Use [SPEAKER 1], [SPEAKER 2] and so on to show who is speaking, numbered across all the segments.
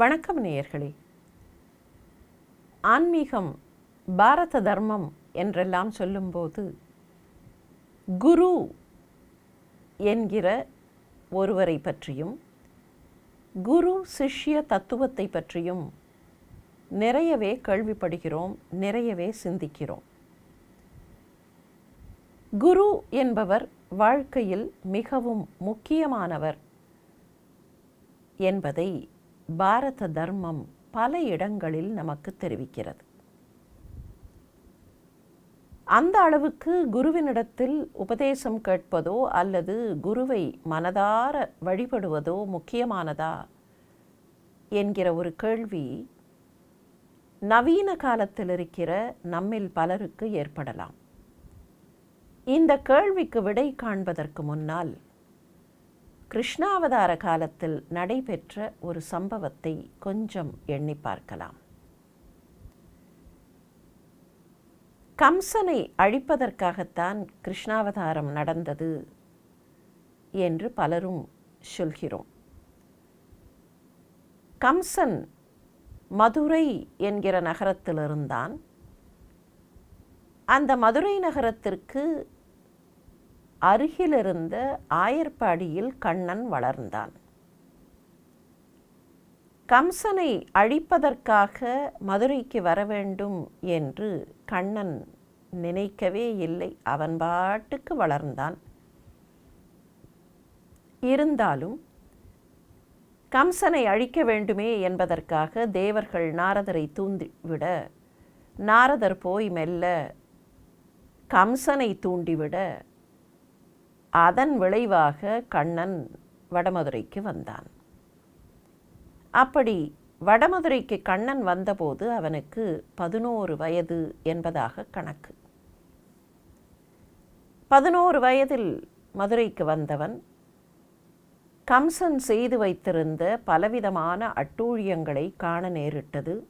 [SPEAKER 1] வணக்கம் நேயர்களே. ஆன்மீகம் பாரத தர்மம் என்றெல்லாம் சொல்லும்போது குரு என்கிற ஒருவரை பற்றியும் குரு சிஷ்ய தத்துவத்தை பற்றியும் நிறையவே கேள்விப்படுகிறோம் நிறையவே சிந்திக்கிறோம். குரு என்பவர் வாழ்க்கையில் மிகவும் முக்கியமானவர் என்பதை பாரத தர்மம் பல இடங்களில் நமக்கு தெரிவிக்கிறது. அந்த அளவுக்கு குருவினிடத்தில் உபதேசம் கேட்பதோ அல்லது குருவை மனதார வழிபடுவதோ முக்கியமானதா என்கிற ஒரு கேள்வி நவீன காலத்தில் இருக்கிற நம்மில் பலருக்கு ஏற்படலாம். இந்த கேள்விக்கு விடை காண்பதற்கு முன்னால் கிருஷ்ணாவதார காலத்தில் நடைபெற்ற ஒரு சம்பவத்தை கொஞ்சம் எண்ணி பார்க்கலாம். கம்சனை அழிப்பதற்காகத்தான் கிருஷ்ணாவதாரம் நடந்தது என்று பலரும் சொல்கிறோம். கம்சன் மதுரை என்கிற நகரத்திலிருந்தான். அந்த மதுரை நகரத்திற்கு அருகிலிருந்த ஆயர்பாடியில் கண்ணன் வளர்ந்தான். கம்சனை அழிப்பதற்காக மதுரைக்கு வர வேண்டும் என்று கண்ணன் நினைக்கவே இல்லை. அவன் பாட்டுக்கு வளர்ந்தான். இருந்தாலும் கம்சனை அழிக்க வேண்டுமே என்பதற்காக தேவர்கள் நாரதரை தூண்டிவிட நாரதர் போய் மெல்ல கம்சனை தூண்டிவிட அதன் விளைவாக கண்ணன் வடமதுரைக்கு வந்தான். அப்படி வடமதுரைக்கு கண்ணன் வந்தபோது அவனுக்கு பதினோரு வயது என்பதாக கணக்கு. பதினோரு வயதில் மதுரைக்கு வந்தவன் கம்சன் செய்து வைத்திருந்த பலவிதமான அட்டூழியங்களை காண நேரிட்டது.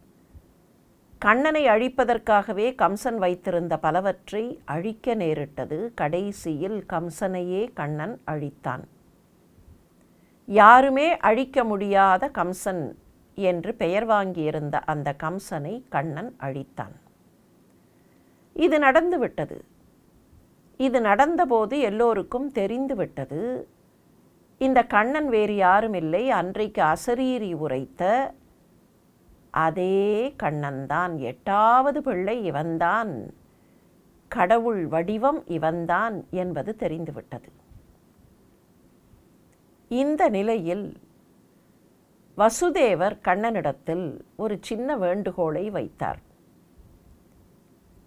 [SPEAKER 1] கண்ணனை அழிப்பதற்காகவே கம்சன் வைத்திருந்த பலவற்றை அழிக்க நேரிட்டது கடைசியில் கம்சனையே கண்ணன் அழித்தான். யாருமே அழிக்க முடியாத கம்சன் என்று பெயர் வாங்கியிருந்த அந்த கம்சனை கண்ணன் அழித்தான். இது நடந்துவிட்டது இது நடந்தபோது எல்லோருக்கும் தெரிந்துவிட்டது இந்த கண்ணன் வேறு யாரும் இல்லை. அன்றைக்கு அசரீரி உரைத்த அதே கண்ணன்தான் எட்டாவது பிள்ளை இவன்தான் கடவுள் வடிவம் இவன்தான் என்பது தெரிந்துவிட்டது. இந்த நிலையில் வசுதேவர் கண்ணனிடத்தில் ஒரு சின்ன வேண்டுகோளை வைத்தார்.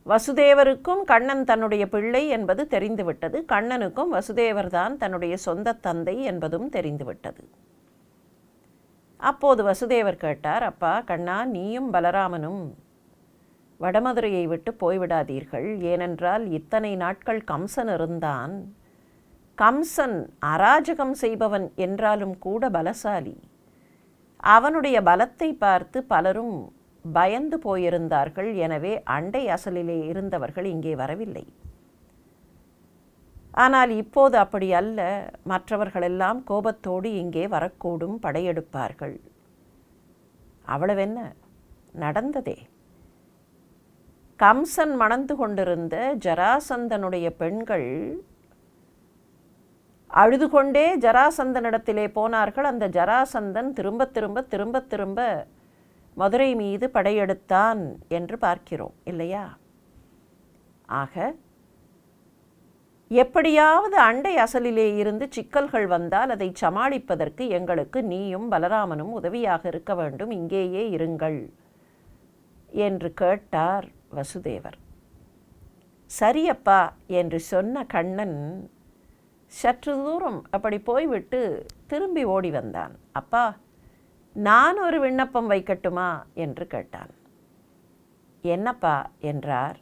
[SPEAKER 1] வசுதேவருக்கும் கண்ணன் தன்னுடைய பிள்ளை என்பது தெரிந்துவிட்டது. கண்ணனுக்கும் வசுதேவர் தான் தன்னுடைய சொந்த தந்தை என்பதும் தெரிந்துவிட்டது. அப்போது வசுதேவர் கேட்டார் அப்பா கண்ணா நீயும் பலராமனும் வடமதுரையை விட்டு போய்விடாதீர்கள். ஏனென்றால் இத்தனை நாட்கள் கம்சன் இருந்தான். கம்சன் அராஜகம் செய்பவன் என்றாலும் கூட பலசாலி. அவனுடைய பலத்தை பார்த்து பலரும் பயந்து போயிருந்தார்கள். எனவே அண்டை அசலிலே இருந்தவர்கள் இங்கே வரவில்லை. ஆனால் இப்போது அப்படி அல்ல. மற்றவர்களெல்லாம் கோபத்தோடு இங்கே வரக்கூடும் படையெடுப்பார்கள். அவ்வளவென்ன? நடந்ததே. கம்சன் மணந்து கொண்டிருந்த ஜராசந்தனுடைய பெண்கள் அழுது கொண்டே ஜராசந்தனிடத்திலே போனார்கள். அந்த ஜராசந்தன் திரும்ப திரும்ப திரும்ப திரும்ப மதுரை மீது படையெடுத்தான் என்று பார்க்கிறோம் இல்லையா? ஆக எப்படியாவது அண்டை அசலிலே இருந்து சிக்கல்கள் வந்தால் அதை சமாளிப்பதற்கு எங்களுக்கு நீயும் பலராமனும் உதவியாக இருக்க வேண்டும். இங்கேயே இருங்கள் என்று கேட்டார் வசுதேவர். சரியப்பா என்று சொன்ன கண்ணன் சற்று தூரம் அப்படி போய்விட்டு திரும்பி ஓடி வந்தான். அப்பா நான் ஒரு விண்ணப்பம் வைக்கட்டுமா? என்று கேட்டான். என்னப்பா? என்றார்.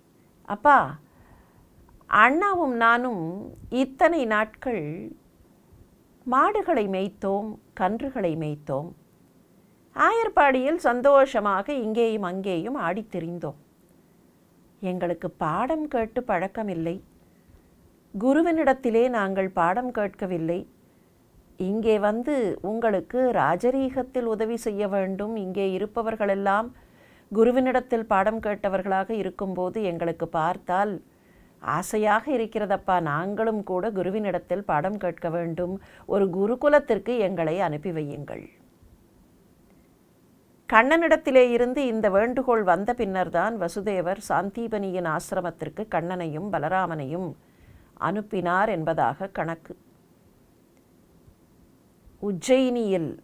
[SPEAKER 1] அப்பா அண்ணாவும் நானும் இத்தனை நாட்கள் மாடுகளை மேய்த்தோம் கன்றுகளை மேய்த்தோம். ஆயர்பாடியில் சந்தோஷமாக இங்கேயும் அங்கேயும் ஆடித் திரிந்தோம். எங்களுக்கு பாடம் கேட்டு பழக்கமில்லை. குருவினிடத்திலே நாங்கள் பாடம் கேட்கவில்லை. இங்கே வந்து உங்களுக்கு ராஜரீகத்தில் உதவி செய்ய வேண்டும். இங்கே இருப்பவர்களெல்லாம் குருவினிடத்தில் பாடம் கேட்டவர்களாக இருக்கும்போது எங்களுக்கு பார்த்தால் ஆசையாக இருக்கிறதப்பா. நாங்களும் கூட குருவினிடத்தில் பாடம் கேட்க வேண்டும். ஒரு குருகுலத்திற்கு எங்களை அனுப்பி வையுங்கள். கண்ணனிடத்திலே இருந்து இந்த வேண்டுகோள் வந்த பின்னர்தான் வசுதேவர் சாந்தீபனியின் ஆசிரமத்திற்கு கண்ணனையும் பலராமனையும் அனுப்பினார் என்பதாக கணக்கு. உஜ்ஜயினியில்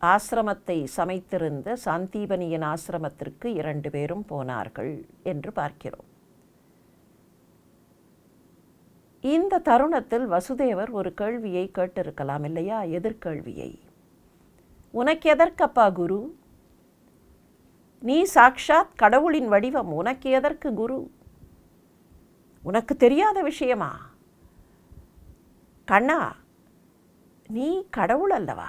[SPEAKER 1] ஆசிரமத்தை சமைத்திருந்த சாந்தீபனியின் ஆசிரமத்திற்கு இரண்டு பேரும் போனார்கள் என்று பார்க்கிறோம். இந்த தருணத்தில் வசுதேவர் ஒரு கேள்வியை கேட்டிருக்கலாம் இல்லையா? எதிர்கேள்வியை. உனக்கு எதற்கப்பா குரு? நீ சாக்ஷாத் கடவுளின் வடிவம் உனக்கு எதற்கு குரு? உனக்கு தெரியாத விஷயமா? கண்ணா நீ கடவுள் அல்லவா?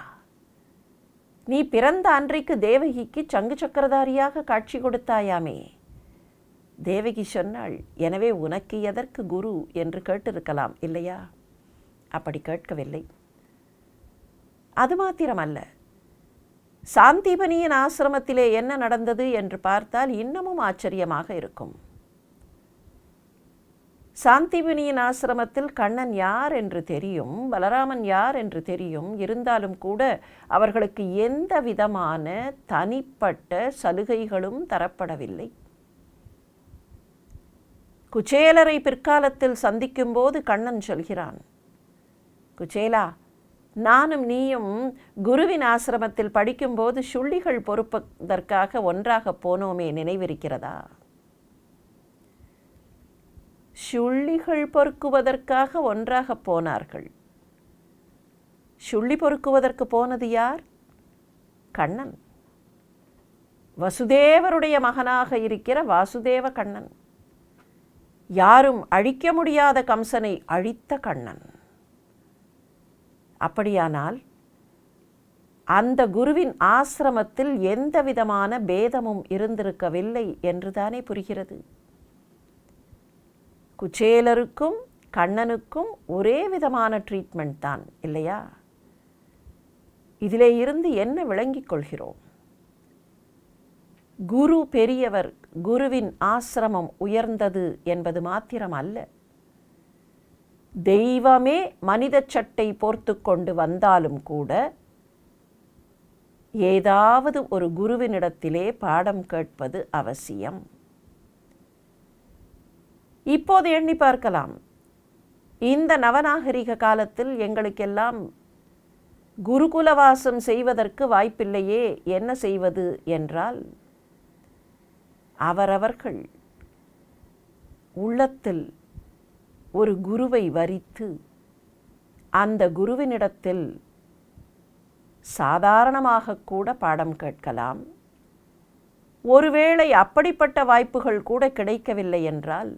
[SPEAKER 1] நீ பிறந்த அன்றைக்கு தேவகிக்கு சங்கு சக்கரதாரியாக காட்சி கொடுத்தாயாமே? தேவகி சொன்னாள் எனவே உனக்கு எதற்கு குரு என்று கேட்டிருக்கலாம் இல்லையா? அப்படி கேட்கவில்லை. அது மாத்திரமல்ல. சாந்திபனியின் ஆசிரமத்திலே என்ன நடந்தது என்று பார்த்தால் இன்னமும் ஆச்சரியமாக இருக்கும். சாந்திபனியின் ஆசிரமத்தில் கண்ணன் யார் என்று தெரியும் பலராமன் யார் என்று தெரியும். இருந்தாலும் கூட அவர்களுக்கு எந்த விதமான தனிப்பட்ட சலுகைகளும் தரப்படவில்லை. குச்சேலரை பிற்காலத்தில் சந்திக்கும்போது கண்ணன் சொல்கிறான் குச்சேலா நானும் நீயும் குருவின் ஆசிரமத்தில் படிக்கும்போது சுள்ளிகள் பொறுப்பதற்காக ஒன்றாக போனோமே நினைவிருக்கிறதா? சுள்ளிகள் பொறுக்குவதற்காக ஒன்றாக போனார்கள். சுள்ளி பொறுக்குவதற்கு போனது யார்? கண்ணன். வசுதேவருடைய மகனாக இருக்கிற வாசுதேவ கண்ணன். யாரும் அழிக்க முடியாத கம்சனை அழித்த கண்ணன். அப்படியானால் அந்த குருவின் ஆசிரமத்தில் எந்த விதமான பேதமும் இருந்திருக்கவில்லை என்றுதானே புரிகிறது. குச்சேலருக்கும் கண்ணனுக்கும் ஒரே விதமான ட்ரீட்மெண்ட் தான் இல்லையா? இதிலே இருந்து என்ன விளங்கிக் கொள்கிறோம்? குரு பெரியவர் குருவின் ஆசிரமம் உயர்ந்தது என்பது மாத்திரம் அல்ல தெய்வமே மனித சட்டை போர்த்து கொண்டு வந்தாலும் கூட ஏதாவது ஒரு குருவினிடத்திலே பாடம் கேட்பது அவசியம். இப்போது எண்ணி பார்க்கலாம். இந்த நவநாகரிக காலத்தில் எங்களுக்கெல்லாம் குருகுலவாசம் செய்வதற்கு வாய்ப்பில்லையே என்ன செய்வது என்றால் அவரவர்கள் உள்ளத்தில் ஒரு குருவை வரித்து அந்த குருவினிடத்தில் சாதாரணமாக கூட பாடம் கேட்கலாம். ஒருவேளை அப்படிப்பட்ட வாய்ப்புகள் கூட கிடைக்கவில்லை என்றால்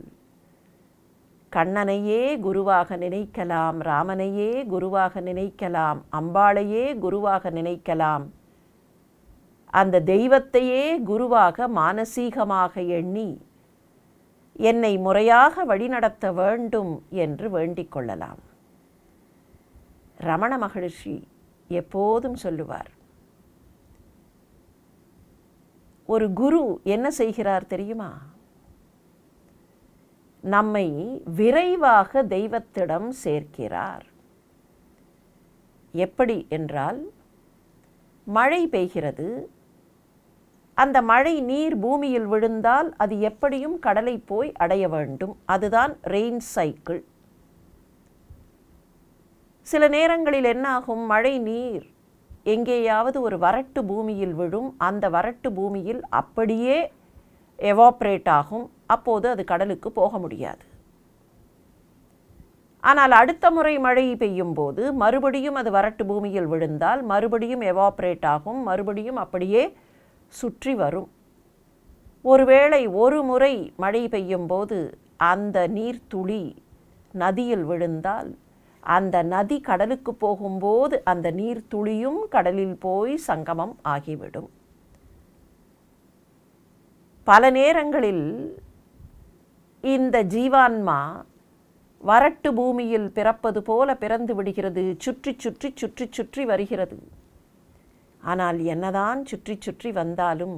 [SPEAKER 1] கண்ணனையே குருவாக நினைக்கலாம் ராமனையே குருவாக நினைக்கலாம் அம்பாளையே குருவாக நினைக்கலாம் அந்த தெய்வத்தையே குருவாக மானசீகமாக எண்ணி என்னை முறையாக வழிநடத்த வேண்டும் என்று வேண்டிக் கொள்ளலாம். ரமண மகரிஷி எப்போதும் சொல்லுவார் ஒரு குரு என்ன செய்கிறார் தெரியுமா? நம்மை விரைவாக தெய்வத்திடம் சேர்க்கிறார். எப்படி என்றால் மழை பெய்கிறது அந்த மழை நீர் பூமியில் விழுந்தால் அது எப்படியும் கடலை போய் அடைய வேண்டும். அதுதான் ரெயின் சைக்கிள் சில நேரங்களில் என்னாகும்? மழை நீர் எங்கேயாவது ஒரு வறட்டு பூமியில் விழும். அந்த வறட்டு பூமியில் அப்படியே எவாப்ரேட் ஆகும். அப்போது அது கடலுக்கு போக முடியாது. ஆனால் அடுத்த முறை மழை பெய்யும் போது மறுபடியும் அது வறட்டு பூமியில் விழுந்தால் மறுபடியும் எவாப்ரேட் ஆகும். மறுபடியும் அப்படியே சுற்றி வரும். ஒருவேளை ஒரு முறை மழை பெய்யும் போது அந்த நீர்த்துளி நதியில் விழுந்தால் அந்த நதி கடலுக்கு போகும்போது அந்த நீர்த்துளியும் கடலில் போய் சங்கமம் ஆகிவிடும். பல நேரங்களில் இந்த ஜீவான்மா வறட்டு பூமியில் பிறப்பது போல பிறந்து விடுகிறது சுற்றி சுற்றி சுற்றி சுற்றி வருகிறது. ஆனால் என்னதான் சுற்றி சுற்றி வந்தாலும்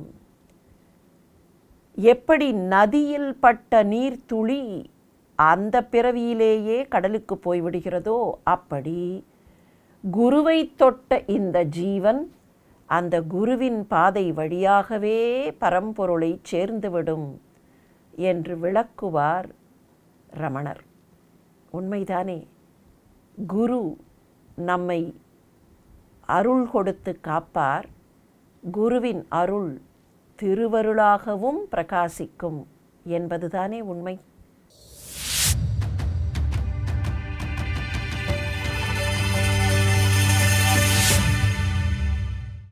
[SPEAKER 1] எப்படி நதியில் பட்ட நீர்த்துளி அந்த பிறவியிலேயே கடலுக்கு போய்விடுகிறதோ அப்படி குருவை தொட்ட இந்த ஜீவன் அந்த குருவின் பாதை வழியாகவே பரம்பொருளை சேர்ந்துவிடும் என்று விளக்குவார் ரமணர். உண்மைதானே? குரு நம்மை அருள் கொடுத்து காப்பார். குருவின் அருள் திருவருளாகவும் பிரகாசிக்கும் என்பதுதானே உண்மை.